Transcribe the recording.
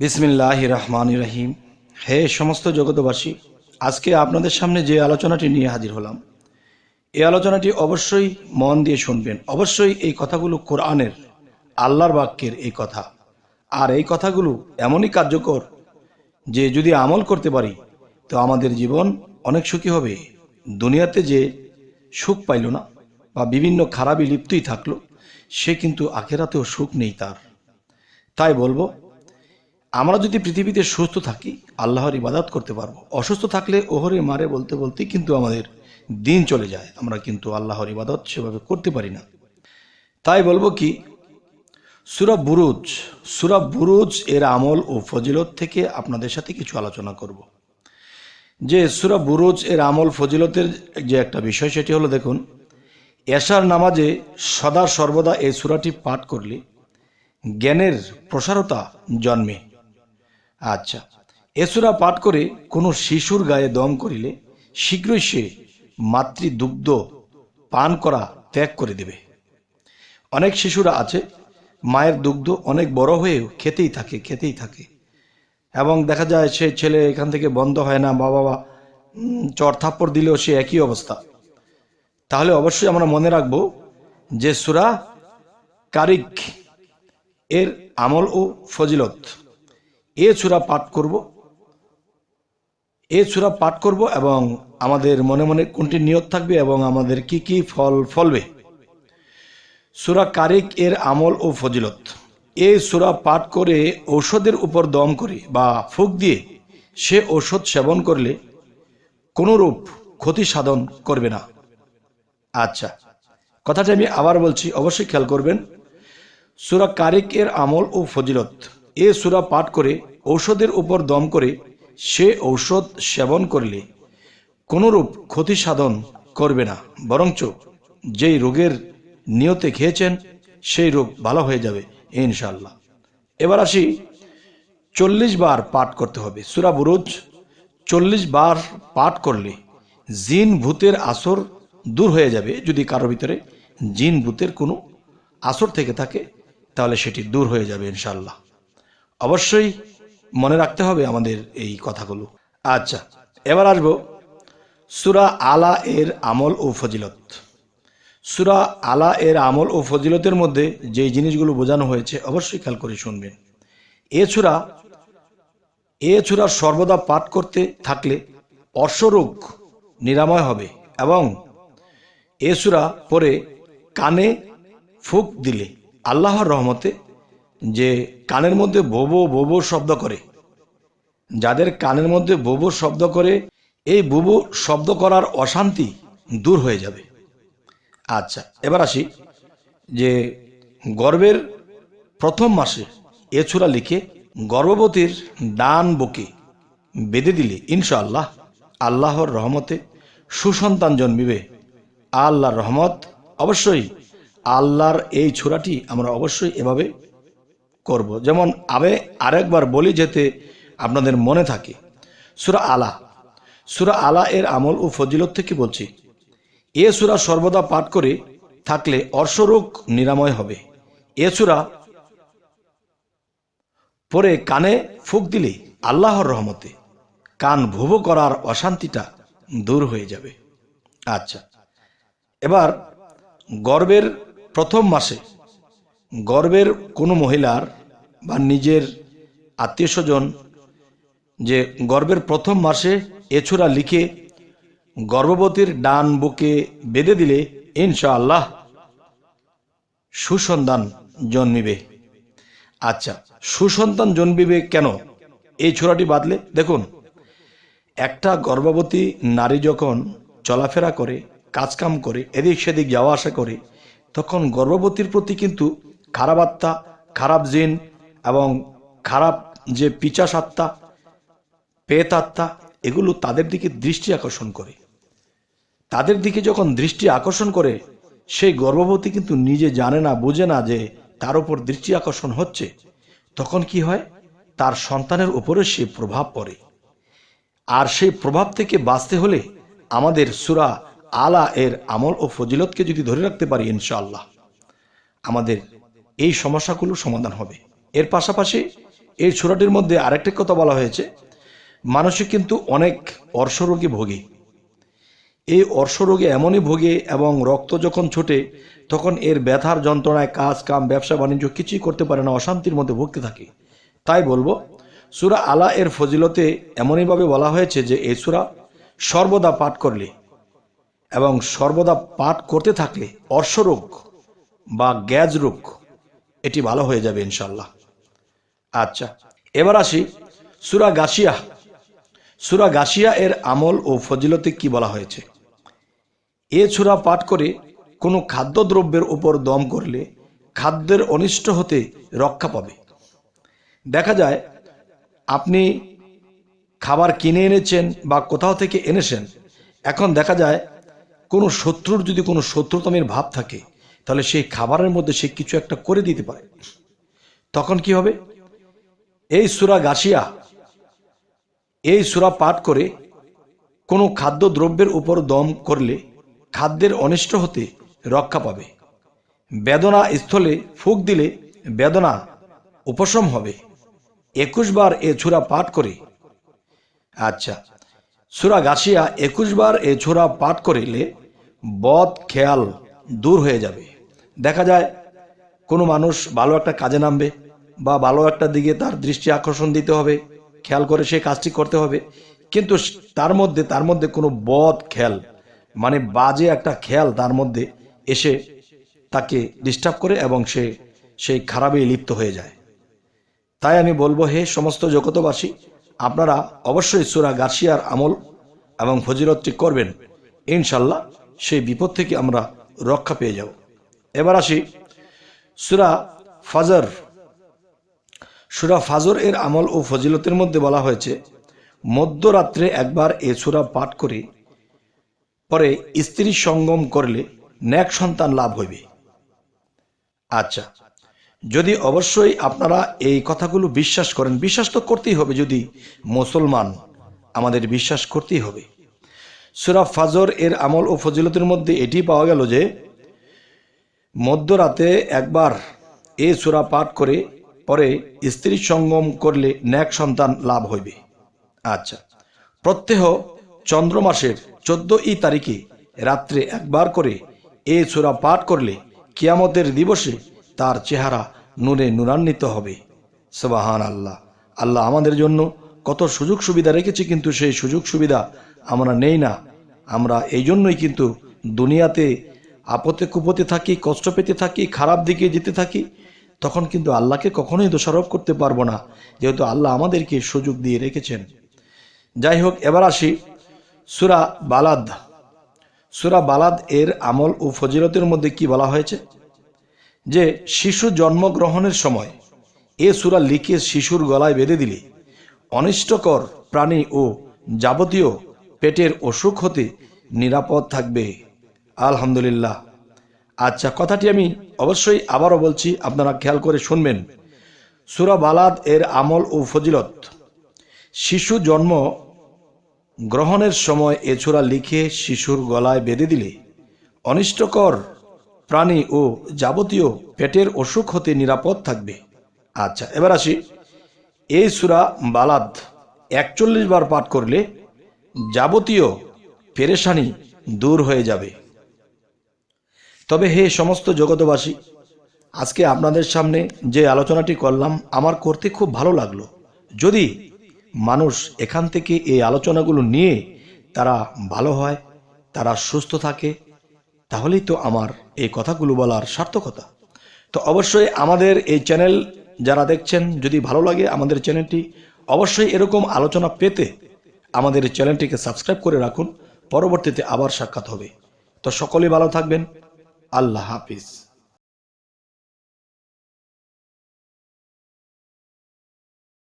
বিসমিল্লাহ রহমান রহিম। হে সমস্ত জগতবাসী আজকে আপনাদের সামনে যে আলোচনাটি নিয়ে হাজির হলাম, এই আলোচনাটি অবশ্যই মন দিয়ে শুনবেন। অবশ্যই এই কথাগুলো কোরআনের, আল্লাহর বাক্যের এই কথা। আর এই কথাগুলো এমনই কার্যকর যে যদি আমল করতে পারি, তো আমাদের জীবন অনেক সুখী হবে। দুনিয়াতে যে সুখ পাইল না, বা বিভিন্ন খারাপই লিপ্তই থাকল, সে কিন্তু আখেরাতেও সুখ নেই তার। তাই বলব আমরা যদি পৃথিবীতে সুস্থ থাকি, আল্লাহর ইবাদত করতে পারব। অসুস্থ থাকলে ওহরে মারে বলতে বলতে কিন্তু আমাদের দিন চলে যায়। আমরা কিন্তু আল্লাহর ইবাদত সেভাবে করতে পারি না। তাই বলব কি, সুরা বুরুজ সুরা বুরুজ এর আমল ও ফজিলত থেকে আপনাদের সাথে কিছু আলোচনা করব। যে সুরা বুরুজ এর আমল ফজিলতের যে একটা বিষয় সেটি হলো দেখুন, এশার নামাজে সদা সর্বদা এই সুরাটি পাঠ করলে জ্ঞানের প্রসারতা জন্মে। আচ্ছা। এসুরা পাঠ করে কোনো শিশুর গায়ে দম করিলে শীঘ্রই সে মাতৃদুগ্ধ পান করা ত্যাগ করে দেবে। অনেক শিশুরা আছে, মায়ের দুগ্ধ অনেক বড় হয়েও খেতেই থাকে খেতেই থাকে। এবং দেখা যায় সে ছেলে এখান থেকে বন্ধ হয় না, বাবা বা চর থাপ্পড় দিলেও সে একই অবস্থা। তাহলে অবশ্যই আমরা মনে রাখব যে সুরা কারিক এর আমল ও ফজিলত। এ সুরা পাঠ করব। এ সুরা পাঠ করব এবং আমাদের মনে মনে কোনটি নিয়ত থাকবে এবং আমাদের কি কি ফল ফলবে। সুরা কারিক এর আমল ও ফজিলত। এই সুরা পাঠ করে ঔষধের উপর দম করে বা ফুক দিয়ে সে ঔষধ সেবন করলে কোনোরূপ ক্ষতি সাধন করবে না। আচ্ছা কথাটা আমি আবার বলছি, অবশ্যই খেয়াল করবেন। সুরা কারিক এর আমল ও ফজিলত। এ সুরা পাঠ করে, ঔষধের উপর দম করে, সে ঔষধ সেবন করলে কোনোরূপ ক্ষতি সাধন করবে না। বরঞ্চ যেই রোগের নিয়তে খেয়েছেন, সেই রোগ ভালো হয়ে যাবে ইনশাল্লাহ এবার আসি, চল্লিশ বার পাঠ করতে হবে। সুরা বুরুজ চল্লিশ বার পাঠ করলে জিন ভূতের আসর দূর হয়ে যাবে। যদি কারোর ভিতরে জিন ভূতের কোনো আসর থেকে থাকে, তাহলে সেটি দূর হয়ে যাবে ইনশাল্লাহ অবশ্যই মনে রাখতে হবে আমাদের এই কথাগুলো। আচ্ছা এবার আসব সুরা আলা এর আমল ও ফজিলত। সুরা আলা এর আমল ও ফজিলতের মধ্যে যে জিনিসগুলো বোঝানো হয়েছে, অবশ্যই খেয়াল করে শুনবেন। এ ছুরা এ ছুরা সর্বদা পাঠ করতে থাকলে অর্শরোগ নিরাময় হবে এবং এ সুরা পরে কানে ফুক দিলে আল্লাহর রহমতে যে কানের মধ্যে বোবো বোবো শব্দ করে। যাদের কানের মধ্যে বোবো শব্দ করে, এই বুবু শব্দ করার অশান্তি দূর হয়ে যাবে। আচ্ছা এবার আসি যে গর্বের প্রথম মাসে এ ছুরা লিখে গর্ভবতীর ডান বুকে বেঁধে দিলে ইনশাআল্লাহ আল্লাহর রহমতে সুসন্তান জন্মিবে। আল্লাহর রহমত, অবশ্যই আল্লাহর এই ছোড়াটি আমরা অবশ্যই এভাবে করব। যেমন আবে আরেকবার বলি যেতে আপনাদের মনে থাকে। সুরা আলা। সুরা আলা এর আমল ও ফজিলত থেকে বলছি। এ সুরা সর্বদা পাঠ করে থাকলে অর্শরোগ নিরাময় হবে। এ সুরা পরে কানে ফুক দিলে আল্লাহর রহমতে কান ভুবো করার অশান্তিটা দূর হয়ে যাবে। আচ্ছা। এবার গর্বের প্রথম মাসে গর্বের কোনো মহিলার বা নিজের আত্মীয় স্বজন যে গর্বের প্রথম মাসে এছুরা লিখে গর্ভবতীর ডান বুকে বেঁধে দিলে ইনশাআল্লাহ সুসন্তান জন্মিবে। আচ্ছা সুসন্তান জন্মিবে কেন? এই ছোড়াটি বাদলে দেখুন, একটা গর্ভবতী নারী যখন চলাফেরা করে, কাজকাম করে, এদিক সেদিক যাওয়া আসা করে, তখন গর্ভবতীর প্রতি কিন্তু খারাপ আত্মা খারাপ জিন এবং খারাপ যে পিচাস আত্মা পেত আত্মা এগুলো তাদের দিকে দৃষ্টি আকর্ষণ করে। তাদের দিকে যখন দৃষ্টি আকর্ষণ করে, সেই গর্ভবতী কিন্তু নিজে জানে না, বোঝে না যে তার উপর দৃষ্টি আকর্ষণ হচ্ছে। তখন কি হয়? তার সন্তানের উপরে সে প্রভাব পড়ে। আর সেই প্রভাব থেকে বাঁচতে হলে আমাদের সুরা আলা এর আমল ও ফজিলতকে যদি ধরে রাখতে পারি ইনশাআল্লাহ, আমাদের এই সমস্যাগুলো সমাধান হবে। এর পাশাপাশি এই সুরাটির মধ্যে আরেকটি কথা বলা হয়েছে মানুষে কিন্তু অনেক অর্শরোগে ভোগে। এই অর্শরোগে এমনই ভোগে এবং রক্ত যখন ছোটে, তখন এর ব্যথার যন্ত্রণায় কাজ, কাম, ব্যবসা, বাণিজ্য কিছুই করতে পারে না, অশান্তির মধ্যে ভুগতে থাকে। তাই বলব, সুরা আলা এর ফজিলতে এমনইভাবে বলা হয়েছে যে এই সুরা সর্বদা পাঠ করলে এবং সর্বদা পাঠ করতে থাকলে অর্শরোগ বা গ্যাজ রোগ এটি ভালো হয়ে যাবে ইনশাল্লাহ আচ্ছা এবার আসি সুরা গাশিয়া। সুরা গাশিয়া এর আমল ও ফজিলতে কি বলা হয়েছে? এ সুরা পাঠ করে কোনো খাদ্যদ্রব্যের উপর দম করলে খাদ্যের অনিষ্ট হতে রক্ষা পাবে। দেখা যায়, আপনি খাবার কিনে এনেছেন বা কোথাও থেকে এনেছেন, এখন দেখা যায় কোনো শত্রুর যদি কোনো শত্রুতমের ভাব থাকে তাহলে সেই খাবারের মধ্যে সে কিছু একটা করে দিতে পারে। তখন কি হবে? এই সুরা গাছিয়া এই সুরা পাঠ করে কোনো খাদ্য দ্রব্যের উপর দম করলে খাদ্যের অনিষ্ট হতে রক্ষা পাবে। বেদনা স্থলে ফুক দিলে বেদনা উপশম হবে। একুশ বার এ ছুরা পাঠ করে আচ্ছা সুরা গাছিয়া একুশ বার এ ছোড়া পাঠ করিলে বদ খেয়াল দূর হয়ে যাবে। দেখা যায়, কোনো মানুষ ভালো একটা কাজে নামবে বা ভালো একটা দিকে তার দৃষ্টি আকর্ষণ দিতে হবে, খেয়াল করে সে কাজটি করতে হবে। কিন্তু তার মধ্যে তার মধ্যে কোনো বদ খেয়াল মানে বাজে একটা খেয়াল তার মধ্যে এসে তাকে ডিস্টার্ব করে এবং সে, সেই খারাপেই লিপ্ত হয়ে যায়। তাই আমি বলব, হে সমস্ত জগতবাসী, আপনারা অবশ্যই সুরা গার্সিয়ার আমল এবং ফজিলতটি করবেন। ইনশাল্লাহ, সেই বিপদ থেকে আমরা রক্ষা পেয়ে যাব। এবার আসি সুরা ফাজর। সুরা ফাজর এর আমল ও ফজিলতের মধ্যে বলা হয়েছে, মধ্যরাত্রে একবার এ সুরা পাঠ করে, পরে স্ত্রী সঙ্গম করলে ন্যাক সন্তান লাভ হইবে। আচ্ছা যদি অবশ্যই আপনারা এই কথাগুলো বিশ্বাস করেন, বিশ্বাস তো করতেই হবে যদি মুসলমান আমাদের বিশ্বাস করতেই হবে। সুরা ফাজর এর আমল ও ফজিলতের মধ্যে এটি পাওয়া গেল যে, মধ্যরাতে একবার এ সুরা পাঠ করে, পরে স্ত্রী সঙ্গম করলে ন্যাক সন্তান লাভ হইবে। আচ্ছা। প্রত্যহ চন্দ্র মাসের চোদ্দ ই তারিখে রাত্রে একবার করে এ সুরা পাঠ করলে কিয়ামতের দিবসে তার চেহারা নূরে নূরান্বিত হবে। সবাহান আল্লাহ আল্লাহ আমাদের জন্য কত সুযোগ সুবিধা রেখেছে, কিন্তু সেই সুযোগ সুবিধা আমরা নেই না। আমরা এই জন্যই কিন্তু দুনিয়াতে আপতে কুপতে থাকি, কষ্ট পেতে থাকি, খারাপ দিকে যেতে থাকি, তখন কিন্তু আল্লাহকে কখনোই দোষারোপ করতে পারব না, যেহেতু আল্লাহ আমাদেরকে সুযোগ দিয়ে রেখেছেন। যাই হোক, এবার আসি সুরা বালাদ। সুরা বালাদ এর আমল ও ফজিলতের মধ্যে কি বলা হয়েছে? যে শিশু জন্মগ্রহণের সময় এ সুরা লিখে শিশুর গলায় বেঁধে দিলে অনিষ্টকর প্রাণী ও যাবতীয় পেটের অসুখ হতে নিরাপদ থাকবে। আলহামদুলিল্লাহ। আচ্ছা কথাটি আমি অবশ্যই আবারও বলছি, আপনারা খেয়াল করে শুনবেন। সুরা বালাদ এর আমল ও ফজিলত। শিশু জন্ম গ্রহণের সময় এ এছোড়া লিখে শিশুর গলায় বেঁধে দিলে অনিষ্টকর প্রাণী ও যাবতীয় পেটের অসুখ হতে নিরাপদ থাকবে। আচ্ছা এবার আসি এই সুরা বালাদ একচল্লিশ বার পাঠ করলে যাবতীয় পেরেশানি দূর হয়ে যাবে। তবে হে সমস্ত জগতবাসী আজকে আপনাদের সামনে যে আলোচনাটি করলাম, আমার করতে খুব ভালো লাগল। যদি মানুষ এখান থেকে এই আলোচনাগুলো নিয়ে তারা ভালো হয়, তারা সুস্থ থাকে, তাহলেই তো আমার এই কথাগুলো বলার সার্থকতা। তো অবশ্যই আমাদের এই চ্যানেল যারা দেখছেন, যদি ভালো লাগে আমাদের চ্যানেলটি, অবশ্যই এরকম আলোচনা পেতে আমাদের চ্যানেলটিকে সাবস্ক্রাইব করে রাখুন। পরবর্তীতে আবার সাক্ষাৎ হবে। তো সকলেই ভালো থাকবেন। আল্লাহ হাফিজ।